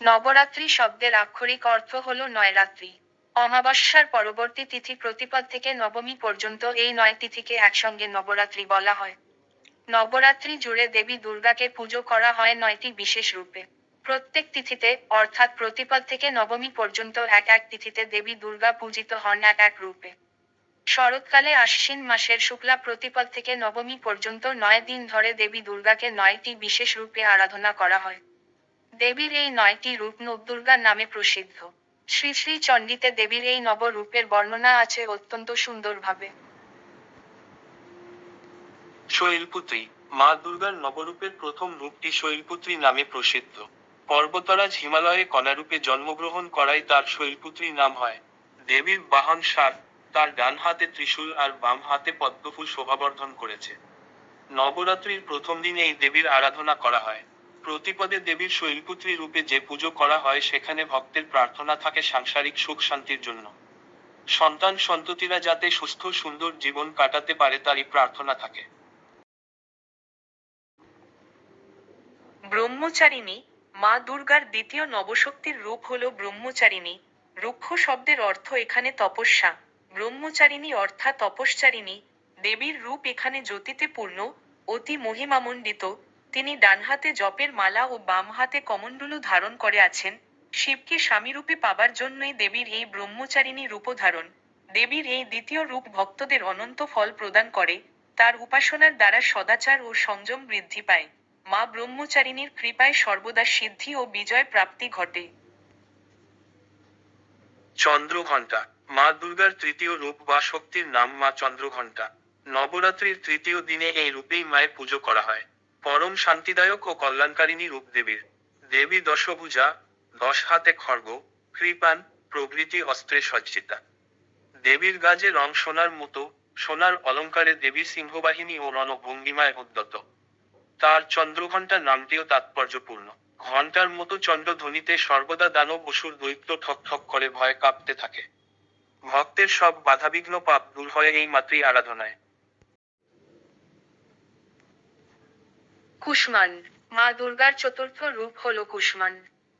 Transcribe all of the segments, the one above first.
নবরাত্রি শব্দের আক্ষরিক অর্থ হল নয় রাত্রি অমাবস্যার পরবর্তী তিথি প্রতিপদ থেকে নবমী পর্যন্ত এই নয় তিথিকে একসঙ্গে নবরাত্রি বলা হয়। নবরাত্রি জুড়ে দেবী দুর্গাকে পুজো করা হয় নয়টি বিশেষ রূপে। প্রত্যেক তিথিতে, অর্থাৎ প্রতিপদ থেকে নবমী পর্যন্ত এক এক তিথিতে দেবী দুর্গা পূজিত হন এক এক রূপে। শরৎকালে আশ্বিন মাসের শুক্লা প্রতিপদ থেকে নবমী পর্যন্ত নয় দিন ধরে দেবী দুর্গাকে নয়টি বিশেষ রূপে আরাধনা করা হয়। দেবীর এই নয়টি রূপ নবদুর্গা নামে প্রসিদ্ধ। শ্রী শ্রী চণ্ডীতে দেবীর এই নবরূপের বর্ণনা আছে অত্যন্ত সুন্দরভাবে। শৈলপুত্রী, মা দুর্গার নবরূপের প্রথম রূপটি শৈলপুত্রী নামে প্রসিদ্ধ। পর্বতরাজ হিমালয়ে কণারূপে জন্মগ্রহণ করাই তার শৈলপুত্রী নাম হয়। দেবীর বাহন সার তার ডান হাতে ত্রিশূল আর বাম হাতে পদ্মফুল শোভাবর্ধন করেছে। নবরাত্রির প্রথম দিন এই দেবীর আরাধনা করা হয়। প্রতিপদে দেবীর শৈলপুত্রী রূপে যে পুজো করা হয়, সেখানে ভক্তের প্রার্থনা থাকে সাংসারিক সুখ শান্তির জন্য। সন্তান সন্ততিরা যাতে সুস্থ, সুন্দর জীবন কাটাতে পারে, তারই প্রার্থনা থাকে। ব্রহ্মচারিণী, মা দুর্গার দ্বিতীয় নবশক্তির রূপ হল ব্রহ্মচারিণী। রুক্ষ শব্দের অর্থ এখানে তপস্যা। ব্রহ্মচারিণী অর্থাৎ তপশ্চারিণী। দেবীর রূপ এখানে জ্যোতিতে পূর্ণ, অতি মহিমামণ্ডিত। তিনি ডান হাতে জপের মালা ও বাম হাতে কমণ্ডলু ধারণ করে আছেন। শিবকে স্বামীরূপে পাবার জন্যই দেবীর এই ব্রহ্মচারিণী রূপধারণ দেবীর এই দ্বিতীয় রূপ ভক্তদের অনন্ত ফল প্রদান করে, তার উপাসনার দ্বারা সদাচার ও সংযম বৃদ্ধি পায়। মা ব্রহ্মচারিণীর কৃপায় সর্বদা সিদ্ধি ও বিজয় প্রাপ্তি ঘটে। চন্দ্রঘণ্টা। মা দুর্গার তৃতীয় রূপ বা শক্তির নাম মা চন্দ্রঘণ্টা। নবরাত্রির তৃতীয় দিনে এই রূপেই মায়ের পুজো করা হয়। পরম শান্তিদায়ক ও কল্যাণকারিণী রূপ দেবীর দেবী দশভুজা, দশ হাতে খর্গ, কৃপান, প্রভৃতি অস্ত্রে সজ্জিতা। দেবীর গাজে রং সোনার মতো, সোনার অলঙ্কারে দেবী সিংহবাহিনী ও রণভঙ্গিমায় উদ্যত। তার চন্দ্রঘণ্টা নামটিও তাৎপর্যপূর্ণ। ঘণ্টার মতো চন্দ্রধ্বনিতে সর্বদা দানব অসুর দৈত্য ঠক ঠক করে ভয়ে কাঁপতে থাকে। ভক্তের সব বাধাবিঘ্ন পাপ দূর হয় এই মাতৃ আরাধনায়। কুষ্মান মা দুর্গার চতুর্থ রূপ হল কুষ্মান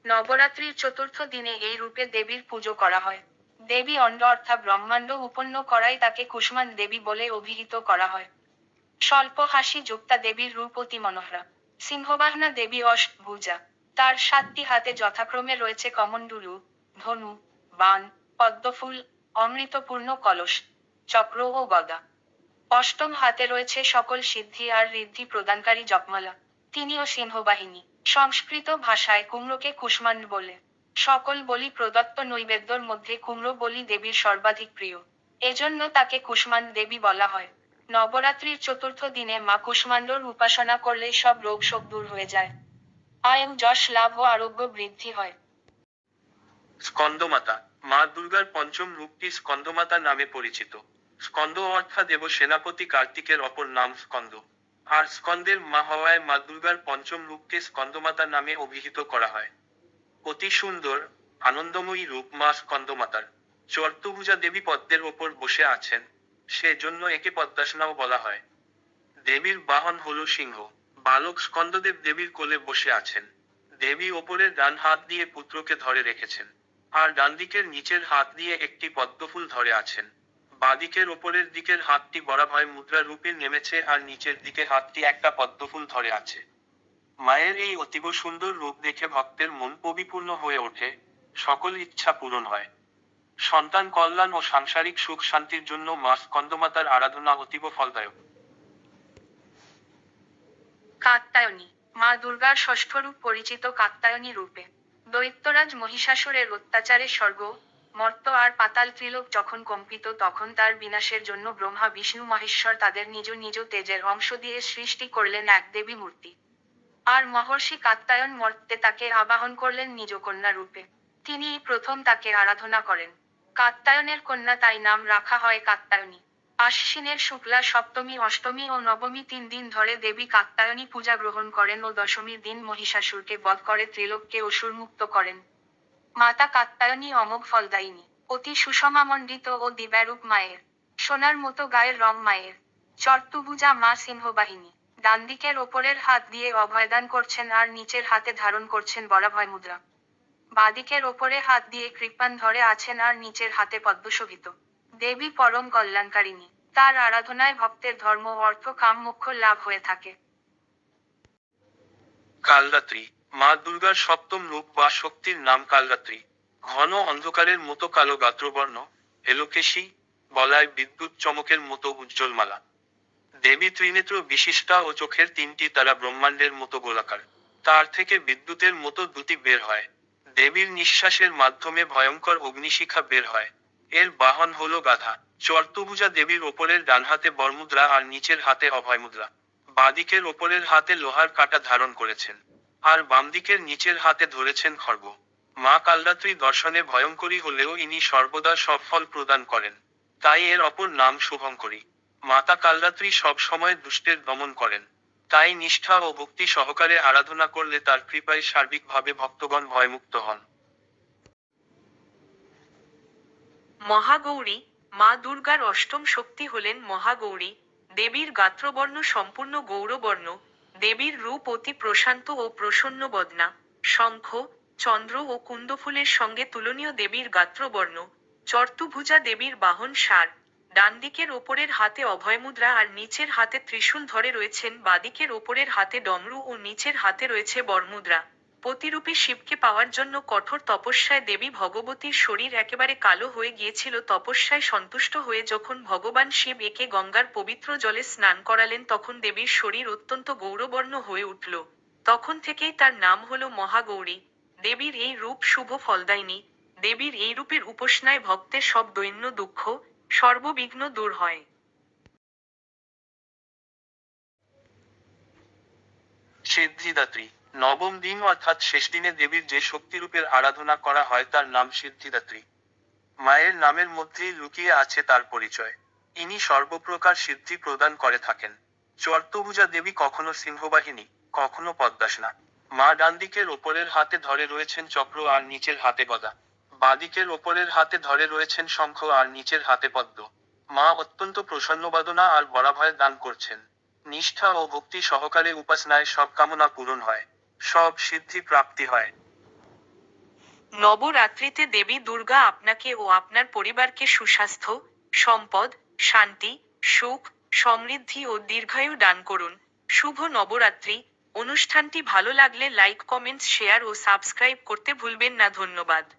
নবরাত্রির চতুর্থ দিনে এই রূপে দেবীর পুজো করা হয়। দেবী অণ্ড অর্থাৎ ব্রহ্মাণ্ড উপন্ন করাই তাকে কুষ্মান দেবী বলে অভিহিত করা হয়। স্বল্প হাসি যুক্তা দেবীর রূপ অতি মনোহরা। সিংহবাহনা দেবী অষ্টভুজা। তার সাতটি হাতে যথাক্রমে রয়েছে কমণ্ডলু, ধনু, বান, পদ্মফুল, অমৃতপূর্ণ কলস, চক্র ও গদা। অষ্টম হাতে রয়েছে সকল সিদ্ধি আর ঋদ্ধি প্রদানকারী জপমালা। তিনিও সিংহবাহিনী, সংস্কৃত ভাষায় কুমড়োকে কুষ্মাণ্ড বলে। সকল বলি প্রদত্ত নৈবেদ্যর মধ্যে কুমড়ো বলি দেবীর সর্বাধিক প্রিয়। এজন্য তাকে কুষ্মাণ্ড দেবী বলা হয়। নবরাত্রির চতুর্থ দিনে মা কুষ্মাণ্ডর উপাসনা করলে সব রোগ শোক দূর হয়ে যায়। আয়ু যশ, লাভ ও আরোগ্য বৃদ্ধি হয়। স্কন্দমাতা, মা দুর্গার পঞ্চম রূপটি স্কন্দমাতা নামে পরিচিত। স্কন্দ অর্থাৎ দেব সেনাপতি কার্তিকের অপর নাম স্কন্দ আর স্কন্দের মা হওয়ায় মা দুর্গার পঞ্চম রূপকে স্কন্দমাতা নামে অভিহিত করা হয়। অতি সুন্দর, আনন্দময়ী রূপ মা স্কন্দমাতার চর্তুভুজা দেবী পদ্মের ওপর বসে আছেন। সেজন্য একে পদ্মাসনাও বলা হয়। দেবীর বাহন হল সিংহ। বালক স্কন্দদেব দেবীর কোলে বসে আছেন। দেবী ওপরের ডান হাত দিয়ে পুত্রকে ধরে রেখেছেন। আর ডান দিকের নিচের হাত দিয়ে একটি পদ্মফুল ধরে আছেন। বাদিকের ওপরের দিকের হাতটি বরাভয় মুদ্রা রূপে নেমেছে আর নিচের দিকে হাতটি একটা পদ্মফুল ধরে আছে। মায়ের এই অতীব সুন্দর রূপ দেখে ভক্তের মন পবিপূর্ণ হয়ে ওঠে, সকল ইচ্ছা পূরণ হয়। সন্তান কল্যাণ ও সাংসারিক সুখ শান্তির জন্য মা স্কন্দমাতার আরাধনা অতীব ফলদায়ক। কাত্তায়নী মা দুর্গার ষষ্ঠ রূপ পরিচিত কাত্তায়নী রূপে। দৈত্যরাজ মহিষাসুরের অত্যাচারে স্বর্গ মর্ত আর পাতাল ত্রিলোক যখন কম্পিত, তখন তার বিনাশের জন্য ব্রহ্মা, বিষ্ণু, মহেশ্বর তাদের নিজ নিজ তেজের অংশ দিয়ে সৃষ্টি করলেন এক দেবী মূর্তি। আর মহর্ষি কাত্তায়ন মর্তে তাকে আবাহন করলেন নিজ কন্যা রূপে। তিনি প্রথম তাকে আরাধনা করেন। কাত্তায়নের কন্যা তাই নাম রাখা হয় কাত্তায়নী আশ্বিনের শুক্লা, সপ্তমী, অষ্টমী ও নবমী তিন দিন ধরে দেবী কাত্তায়নী পূজা গ্রহণ করেন ও দশমীর দিন মহিষাসুরকে বধ করে ত্রিলোককে অসুর মুক্ত করেন। মাতা কাত্তায়নী অমোঘ ফলদায়িনী, অতি সুষমামণ্ডিত ও দিব্যারূপ মায়ের, সোনার মতো গায়ের রং মায়ের, চর্তুভুজা মা সিংহবাহিনী ডানদিকের ওপরের হাত দিয়ে অভয়দান করছেন আর নিচের হাতে ধারণ করছেন বরাভয় মুদ্রা। বাদিকের ওপরে হাত দিয়ে কৃপান ধরে আছেন আর নিচের হাতে পদ্মশোভিত। দেবী পরম কল্যাণকারিণী, তার আরাধনায় ভক্তের ধর্ম অর্থ কাম মুখ্য লাভ হয়ে থাকে। কালরাত্রি মা দুর্গার সপ্তম রূপ বা শক্তির নাম কালরাত্রি। ঘন অন্ধকারের মতো কালো গাত্রবর্ণ, এলোকেশী, বলায় বিদ্যুৎ চমকের মতো উজ্জ্বল মালা দেবী ত্রিনেত্র বিশিষ্টা ও চোখের তিনটি তারা ব্রহ্মাণ্ডের মতো গোলাকার। তার থেকে বিদ্যুতের মতো দুটি বের হয়। দেবীর নিঃশ্বাসের মাধ্যমে ভয়ঙ্কর অগ্নিশিখা বের হয়। এর বাহন হল গাধা। চর্তুভুজা দেবীর ওপরের ডান হাতে বরমুদ্রা আর নিচের হাতে অভয় মুদ্রা বাদিকের ওপরের হাতে লোহার কাটা ধারণ করেছেন। আর বামদিকের নিচের হাতে ধরেছেন খর্গ মা কালরাত্রি দর্শনে ভয়ঙ্করী হলেও ইনি সর্বদা সব ফল প্রদান করেন। তাই এর অপর নাম শুভঙ্করী। মাতা কালরাত্রি সব সময় দুষ্টের দমন করেন। তাই নিষ্ঠা ও ভক্তি সহকারে আরাধনা করলে তার কৃপায় সার্বিকভাবে ভক্তগণ ভয়মুক্ত হন। মহাগৌরী, মা দুর্গার অষ্টম শক্তি হলেন মহাগৌরী। দেবীর গাত্রবর্ণ সম্পূর্ণ গৌরবর্ণ। দেবীর রূপ অতি প্রশান্ত ও প্রসন্ন বদনা। শঙ্খ, চন্দ্র ও কুন্দফুলের সঙ্গে তুলনীয় দেবীর গাত্রবর্ণ, চর্তুভুজা দেবীর বাহন সার। ডানদিকের ওপরের হাতে অভয়মুদ্রা আর নিচের হাতে ত্রিশূল ধরে রয়েছেন, বাদিকের ওপরের হাতে ডমরু ও নিচের হাতে রয়েছে বরমুদ্রা। প্রতিরূপী শিবকে পাওয়ার জন্য কঠোর তপস্যায় দেবী ভগবতীর শরীর একেবারে কালো হয়ে গিয়েছিল। তপস্যায় সন্তুষ্ট হয়ে যখন ভগবান শিব একে গঙ্গার পবিত্র জলে স্নান করালেন, তখন দেবীর শরীর অত্যন্ত গৌরবর্ণ হয়ে উঠল। তখন থেকেই তার নাম হল মহাগৌরী। দেবীর এই রূপ শুভ ফলদায়িনী দেবীর এই রূপের উপাসনায় ভক্তের সব দৈন্য দুঃখ, সর্ববিঘ্ন দূর হয়। সিদ্ধিদাত্রী নবম দিন অর্থাৎ শেষ দিনে দেবীর যে শক্তিরূপের আরাধনা করা হয়, তার নাম সিদ্ধিদাত্রী। মায়ের নামের মধ্যেই লুকিয়ে আছে তার পরিচয়। ইনি সর্বপ্রকার সিদ্ধি প্রদান করে থাকেন। চর্তভুজা দেবী কখনো সিংহবাহিনী, কখনো পদ্মাসনা। মা ডান দিকের ওপরের হাতে ধরে রয়েছেন চক্র আর নিচের হাতে গদা। বাদিকের ওপরের হাতে ধরে রয়েছেন শঙ্খ আর নিচের হাতে পদ্ম। মা অত্যন্ত প্রসন্নবাদনা আর বরাভয় দান করছেন। নিষ্ঠা ও ভক্তি সহকারে উপাসনায় সব কামনা পূরণ হয়। সব সিদ্ধি প্রাপ্তি হয়। নবরাত্রিতে দেবী দুর্গা আপনাকে ও আপনার পরিবারকে সুস্বাস্থ্য, সম্পদ, শান্তি, সুখ, সমৃদ্ধি ও দীর্ঘায়ু দান করুন। শুভ নবরাত্রি। অনুষ্ঠানটি ভালো লাগলে লাইক কমেন্টস শেয়ার ও সাবস্ক্রাইব করতে ভুলবেন না। ধন্যবাদ।